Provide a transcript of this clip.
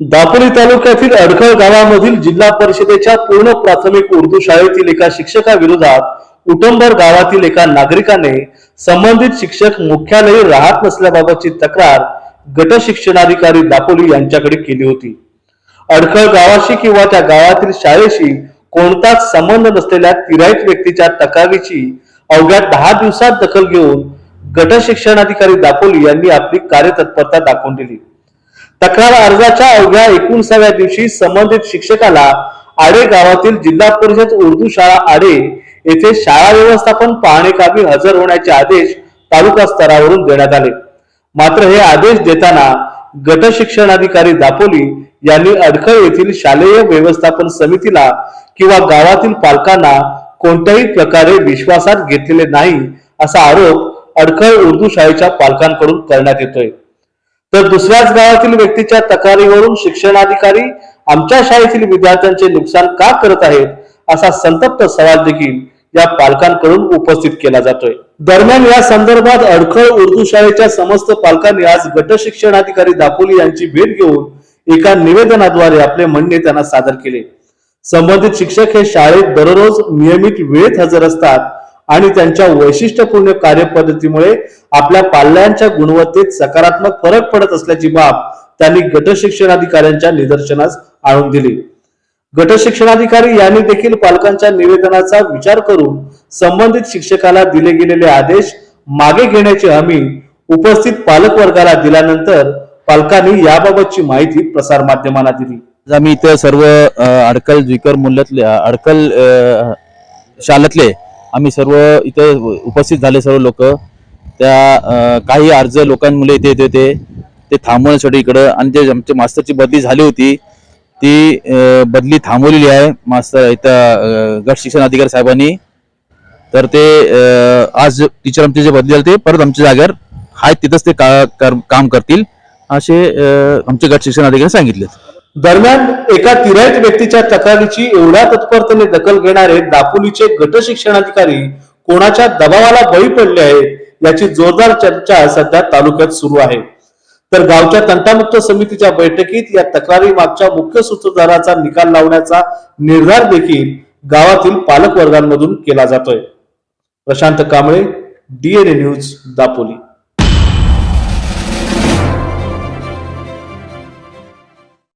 दापोली तालुक्यातील अडखळ गावामधील जिल्हा परिषदेच्या पूर्ण प्राथमिक उर्दू शाळेतील एका शिक्षकाविरोधात उटंबर गावातील एका नागरिकाने संबंधित शिक्षक मुख्यालयी राहत नसल्याबाबतची तक्रार गट शिक्षणाधिकारी दापोली यांच्याकडे केली होती. अडखळ गावाशी किंवा त्या गावातील शाळेशी कोणताच संबंध नसलेल्या तिराईत व्यक्तीच्या तक्रारीची अवघ्या दहा दिवसात दखल घेऊन गट शिक्षणाधिकारी दापोली यांनी आपली कार्यतत्परता दाखवून दिली. तक्रार अर्जाच्या अवघ्या एकोणसाव्या दिवशी संबंधित शिक्षकाला आडे गावातील जिल्हा परिषद उर्दू शाळा आडे येथे शाळा व्यवस्थापन पाहणीकामी हजर होण्याचे आदेश तालुका स्तरावरून देण्यात आले. मात्र हे आदेश देताना गट शिक्षणाधिकारी दापोली यांनी अडखळ येथील शालेय व्यवस्थापन समितीला किंवा गावातील पालकांना कोणत्याही प्रकारे विश्वासात घेतलेले नाही असा आरोप अडखळ उर्दू शाळेच्या पालकांकडून करण्यात येतोय. तर दुसऱ्याच गावातील व्यक्तीच्या तक्रारीवरून शिक्षणाधिकारी आमच्या शाळेतील विद्यार्थ्यांचे नुकसान का करत आहेत असा संतप्त सवाल देखील या पालकांकडून उपस्थित केला जातोय. दरम्यान या संदर्भात अडखळ उर्दू शाळेच्या समस्त पालकांनी आज गट शिक्षणाधिकारी दापोली यांची भेट घेऊन एका निवेदनाद्वारे आपले म्हणणे त्यांना सादर केले. संबंधित शिक्षक हे शाळेत दररोज नियमित वेळेत हजर असतात आणि त्यांच्या वैशिष्ट्यपूर्ण कार्यपद्धतीमुळे आपल्या पाल्यांच्या गुणवत्तेत सकारात्मक फरक पडत असल्याची बाब त्यांनी गट शिक्षणाधिकाऱ्यांच्या निदर्शनास आणून दिली. गट शिक्षणाधिकारी यांनी देखील पालकांच्या निवेदनाचा विचार करून संबंधित शिक्षकाला दिले गेलेले आदेश मागे घेण्याची हमी उपस्थित पालक वर्गाला दिल्यानंतर पालकांनी याबाबतची माहिती प्रसार माध्यमांना दिली. आम्ही इथं सर्व अडकल जुईकर मुल्यातल्या अडकल अ, शाळेतले आम्ही सर्व इथं उपस्थित झाले सर्व लोक. त्या काही अर्ज लोकांमुळे इथे येत होते. ते थांबवण्यासाठी इकडं. आणि ते आमच्या मास्तरची बदली झाली होती ती बदली थांबवलेली आहे मास्तर इथं गट शिक्षण अधिकारी साहेबांनी. तर ते आज टीचर आमचे जे बदली झाले ते परत आमच्या जागेवर आहेत तिथंच ते का, कर- काम करतील असे आमचे गट शिक्षण अधिकारी सांगितले. दरम्यान एका तिरायत व्यक्तीच्या तक्रारीची एवढ्या तत्परतेने दखल घेणारे दापोलीचे गट शिक्षणाधिकारी कोणाच्या दबावाला बळी पडले आहेत याची जोरदार चर्चा सध्या तालुक्यात सुरू आहे. तर गावच्या तंटामुक्त समितीच्या बैठकीत या तक्रारी मागच्या मुख्य सूत्रधाराचा निकाल लावण्याचा निर्धार देखील गावातील पालक वर्गांमधून केला जातोय. Prashant Kamble DNA news Dapoli.